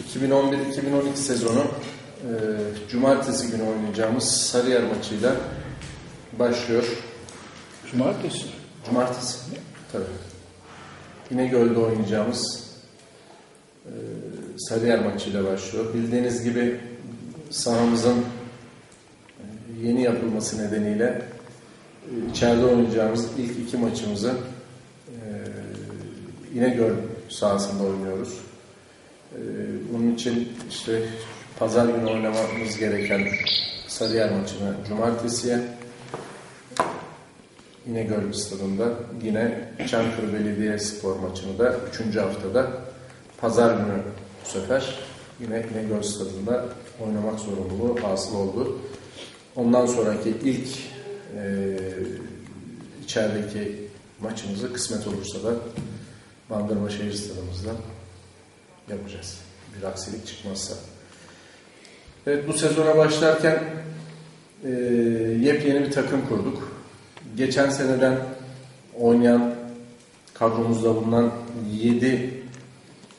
2011-2012 sezonu e, cumartesi günü oynayacağımız Sarıyer maçıyla başlıyor. Cumartesi. Cumartesi. Tabii. İnegöl'de oynayacağımız e, Sarıyer maçıyla başlıyor. Bildiğiniz gibi sahamızın e, yeni yapılması nedeniyle e, içeride oynayacağımız ilk iki maçımızı e, İnegöl sahasında oynuyoruz. E, bunun için işte pazar günü oynamamız gereken Sarıyer maçını cumartesiye İnegöl stadında yine Çankırı Belediyespor maçını da 3. haftada pazar günü bu sefer yine İnegöl stadında oynamak zorunluluğu hasıl oldu. Ondan sonraki ilk e, içerideki maçımızı kısmet olursa da Bandırma Şehir Stadımızda yapacağız. Bir aksilik çıkmazsa. Evet bu sezona başlarken e, yepyeni bir takım kurduk. Geçen seneden oynayan kadromuzda bulunan 7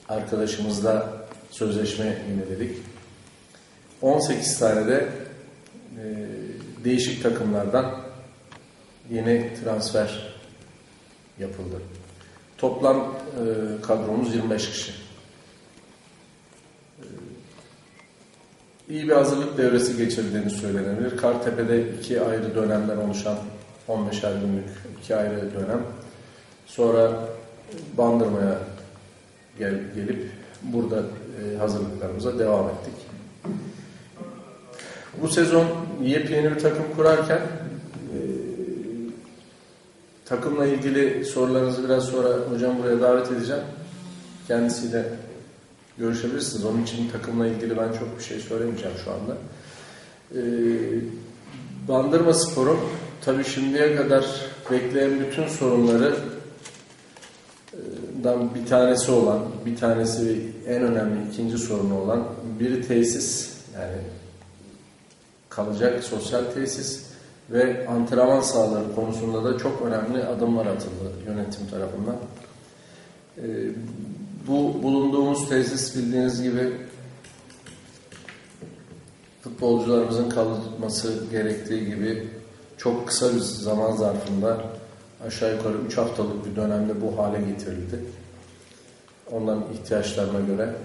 arkadaşımızla sözleşme yeniledik. 18 tane de e, değişik takımlardan yeni transfer yapıldı. Toplam e, kadromuz 25 kişi. E, iyi bir hazırlık devresi geçirdiğini söylenebilir. Kartepe'de iki ayrı dönemden oluşan 15'er günlük iki ayrı dönem. Sonra Bandırma'ya gel, gelip burada e, hazırlıklarımıza devam ettik. Bu sezon yepyeni bir takım kurarken e, takımla ilgili sorularınızı biraz sonra hocam buraya davet edeceğim. Kendisiyle görüşebilirsiniz. Onun için takımla ilgili ben çok bir şey söylemeyeceğim şu anda. E, Bandırma Spor'un tabii şimdiye kadar bekleyen bütün sorunları bir tanesi olan, bir tanesi en önemli ikinci sorunu olan biri tesis yani kalacak sosyal tesis ve antrenman sahaları konusunda da çok önemli adımlar atıldı yönetim tarafından. Ee, bu bulunduğumuz tesis bildiğiniz gibi futbolcularımızın kalması gerektiği gibi çok kısa bir zaman zarfında aşağı yukarı 3 haftalık bir dönemde bu hale getirildi. Onların ihtiyaçlarına göre.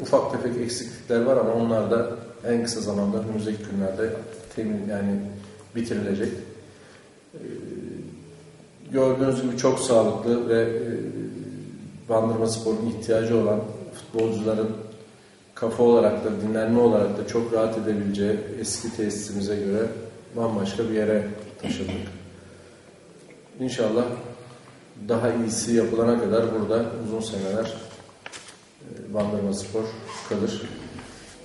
Ufak tefek eksiklikler var ama onlar da en kısa zamanda önümüzdeki günlerde temin yani bitirilecek. Ee, gördüğünüz gibi çok sağlıklı ve e, Bandırma Spor'un ihtiyacı olan futbolcuların kafa olarak da dinlenme olarak da çok rahat edebileceği eski tesisimize göre bambaşka bir yere taşındık. İnşallah daha iyisi yapılana kadar burada uzun seneler e, Bandırma Spor kalır.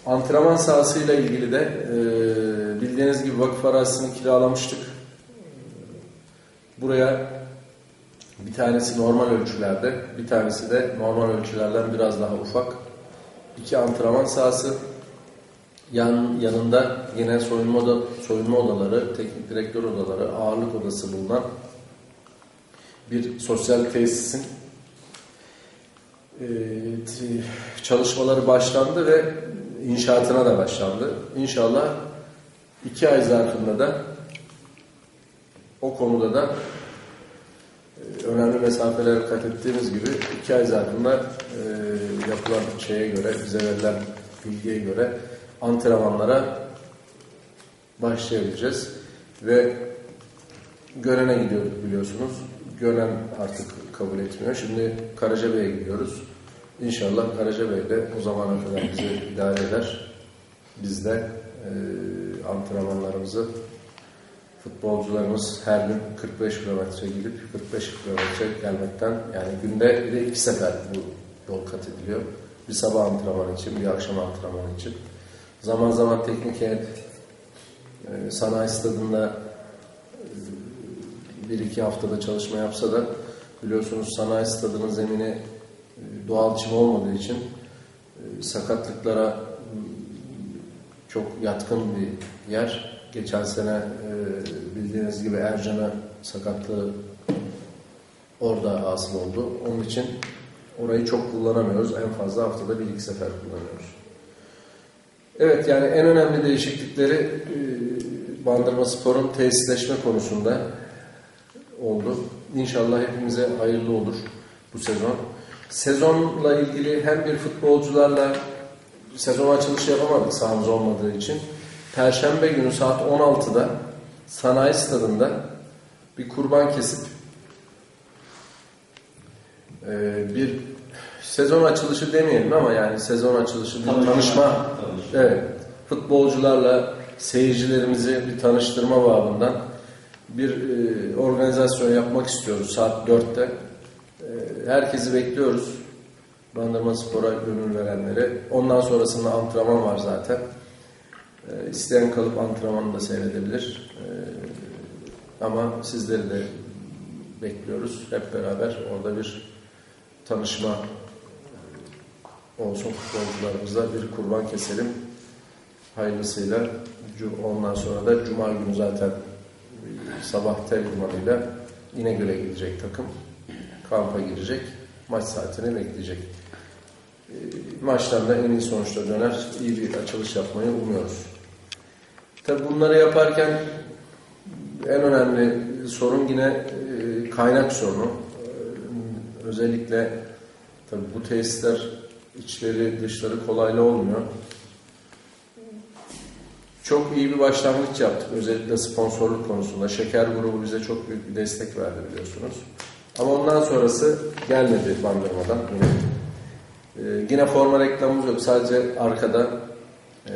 Antrenman sahasıyla ilgili de e, bildiğiniz gibi vakıf arazisini kiralamıştık. Buraya bir tanesi normal ölçülerde, bir tanesi de normal ölçülerden biraz daha ufak. İki antrenman sahası, yan, yanında yine soyunma, oda, soyunma odaları, teknik direktör odaları, ağırlık odası bulunan bir sosyal tesisin çalışmaları başlandı ve inşaatına da başlandı. İnşallah iki ay zarfında da o konuda da önemli mesafeler kat ettiğimiz gibi iki ay zarfında e, yapılan şeye göre, bize verilen bilgiye göre antrenmanlara başlayabileceğiz. Ve Gören'e gidiyorduk biliyorsunuz. Gören artık kabul etmiyor. Şimdi Karacabey'e gidiyoruz. İnşallah Karacabey de o zamana kadar bizi idare eder. Biz de e, antrenmanlarımızı futbolcularımız her gün 45 kilometre gidip 45 kilometre gelmekten yani günde bir de iki sefer bu yol kat ediliyor. Bir sabah antrenmanı için, bir akşam antrenmanı için. Zaman zaman teknik heyet e, sanayi stadında bir iki haftada çalışma yapsa da biliyorsunuz sanayi stadının zemini doğal çim olmadığı için sakatlıklara çok yatkın bir yer. Geçen sene bildiğiniz gibi Ercan'a sakatlığı orada hasıl oldu. Onun için Orayı çok kullanamıyoruz. En fazla haftada bir iki sefer kullanıyoruz. Evet yani en önemli değişiklikleri e, Bandırma Spor'un tesisleşme konusunda oldu. İnşallah hepimize hayırlı olur bu sezon. Sezonla ilgili hem bir futbolcularla sezon açılışı yapamadık sahamız olmadığı için. Perşembe günü saat 16'da sanayi stadında bir kurban kesip e, bir sezon açılışı demeyelim ama yani sezon açılışı bir Tanışma. tanışma evet futbolcularla seyircilerimizi bir tanıştırma babından bir e, organizasyon yapmak istiyoruz saat 4'te. E, herkesi bekliyoruz. Bandırma Spor'a gönül verenleri. Ondan sonrasında antrenman var zaten. E, isteyen kalıp antrenmanı da seyredebilir. E, ama sizleri de bekliyoruz. Hep beraber orada bir tanışma olsun futbolcularımızla bir kurban keselim. Hayırlısıyla ondan sonra da Cuma günü zaten sabah tel limanıyla İnegöl'e gidecek takım. Kampa girecek. Maç saatini bekleyecek. E, Maçtan da en iyi sonuçla döner. iyi bir açılış yapmayı umuyoruz. Tabi bunları yaparken en önemli sorun yine e, kaynak sorunu. E, Özellikle tabi bu tesisler içleri dışları kolaylı olmuyor. Çok iyi bir başlangıç yaptık. Özellikle sponsorluk konusunda. Şeker grubu bize çok büyük bir destek verdi biliyorsunuz. Ama ondan sonrası gelmedi bandırmadan yine. Ee, yine forma reklamımız yok. Sadece arkada e,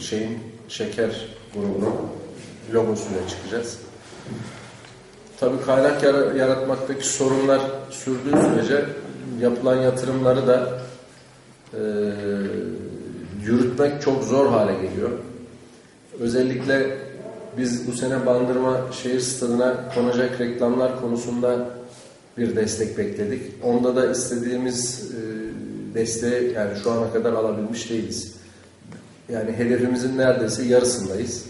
şeyin şeker grubunun logosuyla çıkacağız. Tabii kaynak yara- yaratmaktaki sorunlar sürdüğü sürece yapılan yatırımları da e, yürütmek çok zor hale geliyor. Özellikle biz bu sene Bandırma şehir stadına konacak reklamlar konusunda bir destek bekledik. Onda da istediğimiz e, desteği yani şu ana kadar alabilmiş değiliz. Yani hedefimizin neredeyse yarısındayız.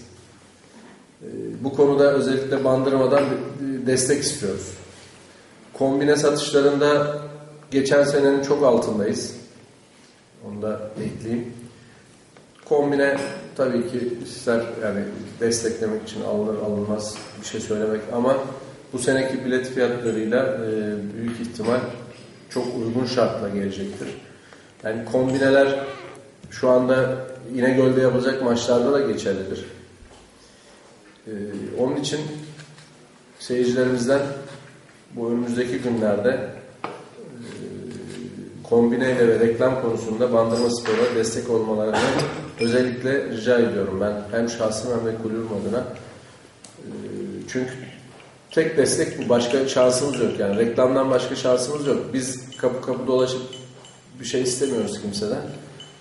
E, bu konuda özellikle Bandırma'dan destek istiyoruz. Kombine satışlarında geçen senenin çok altındayız. Onu da ekleyeyim. Kombine tabii ki ister yani desteklemek için alınır alınmaz bir şey söylemek ama bu seneki bilet fiyatlarıyla e, büyük ihtimal çok uygun şartla gelecektir. Yani kombineler şu anda İnegöl'de yapılacak maçlarda da geçerlidir. E, onun için seyircilerimizden bu önümüzdeki günlerde kombineyle ve reklam konusunda Bandırma Spor'a destek olmalarını özellikle rica ediyorum ben hem şahsım hem de kulübüm adına. Ee, Çünkü tek destek bu. Başka şansımız yok yani. Reklamdan başka şansımız yok. Biz kapı kapı dolaşıp bir şey istemiyoruz kimseden.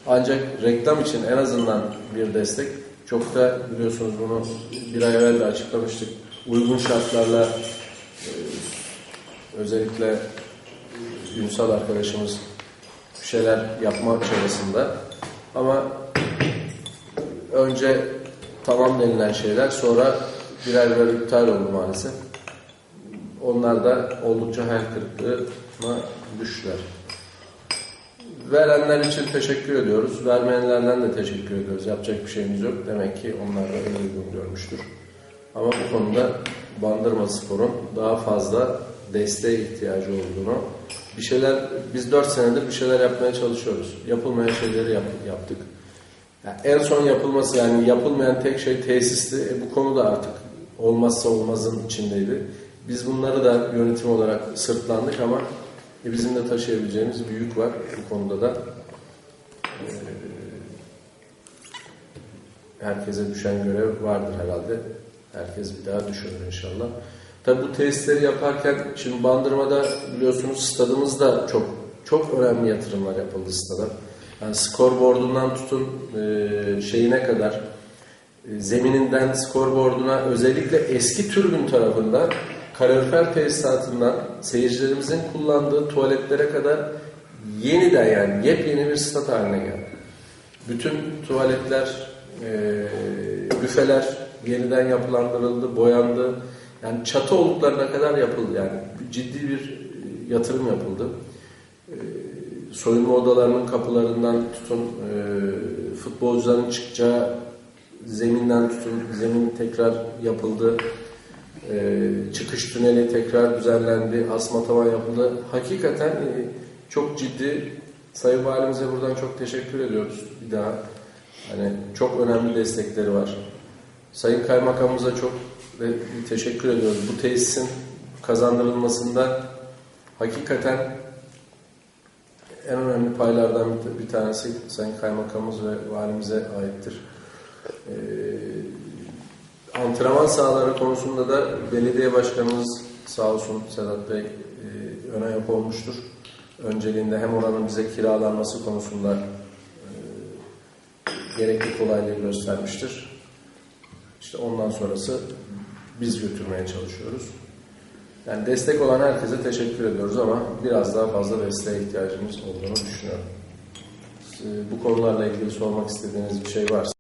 Ancak reklam için en azından bir destek. Çok da biliyorsunuz bunu bir ay evvel de açıklamıştık. Uygun şartlarla e, özellikle Ünsal arkadaşımız bir şeyler yapma çabasında. Ama önce tamam denilen şeyler sonra birer birer iptal oldu maalesef. Onlar da oldukça hayal kırıklığına düştüler. Verenler için teşekkür ediyoruz. Vermeyenlerden de teşekkür ediyoruz. Yapacak bir şeyimiz yok. Demek ki onlar da en uygun görmüştür. Ama bu konuda Bandırma Spor'un daha fazla desteğe ihtiyacı olduğunu bir şeyler biz 4 senedir bir şeyler yapmaya çalışıyoruz. Yapılmayan şeyleri yap- yaptık. Yani en son yapılması yani yapılmayan tek şey tesisti. E, bu konu da artık olmazsa olmazın içindeydi. Biz bunları da yönetim olarak sırtlandık ama e, bizim de taşıyabileceğimiz bir yük var bu konuda da. E, herkese düşen görev vardır herhalde. Herkes bir daha düşünür inşallah. Tabi bu testleri yaparken şimdi Bandırma'da biliyorsunuz stadımız da çok çok önemli yatırımlar yapıldı stada. Yani skorboardundan tutun e, şeyine kadar e, zemininden skorboarduna özellikle eski türbün tarafından kalorifer tesisatından seyircilerimizin kullandığı tuvaletlere kadar yeniden yani yepyeni bir stat haline geldi. Bütün tuvaletler, e, büfeler yeniden yapılandırıldı, boyandı. Yani çatı oluklarına kadar yapıldı yani ciddi bir e, yatırım yapıldı. e, soyunma odalarının kapılarından tutun, e, futbolcuların çıkacağı zeminden tutun, zemin tekrar yapıldı. E, çıkış tüneli tekrar düzenlendi, asma tavan yapıldı. Hakikaten e, çok ciddi Sayın Valimize buradan çok teşekkür ediyoruz bir daha. Hani çok önemli destekleri var. Sayın Kaymakamımıza çok ve teşekkür ediyoruz. Bu tesisin kazandırılmasında hakikaten en önemli paylardan bir tanesi Sayın Kaymakamımız ve valimize aittir. Ee, antrenman sahaları konusunda da belediye başkanımız sağ olsun Sedat Bey e, ön ayak olmuştur. Önceliğinde hem oranın bize kiralanması konusunda e, gerekli kolaylığı göstermiştir. İşte ondan sonrası biz götürmeye çalışıyoruz. Yani destek olan herkese teşekkür ediyoruz ama biraz daha fazla desteğe ihtiyacımız olduğunu düşünüyorum. Ee, Bu konularla ilgili sormak istediğiniz bir şey varsa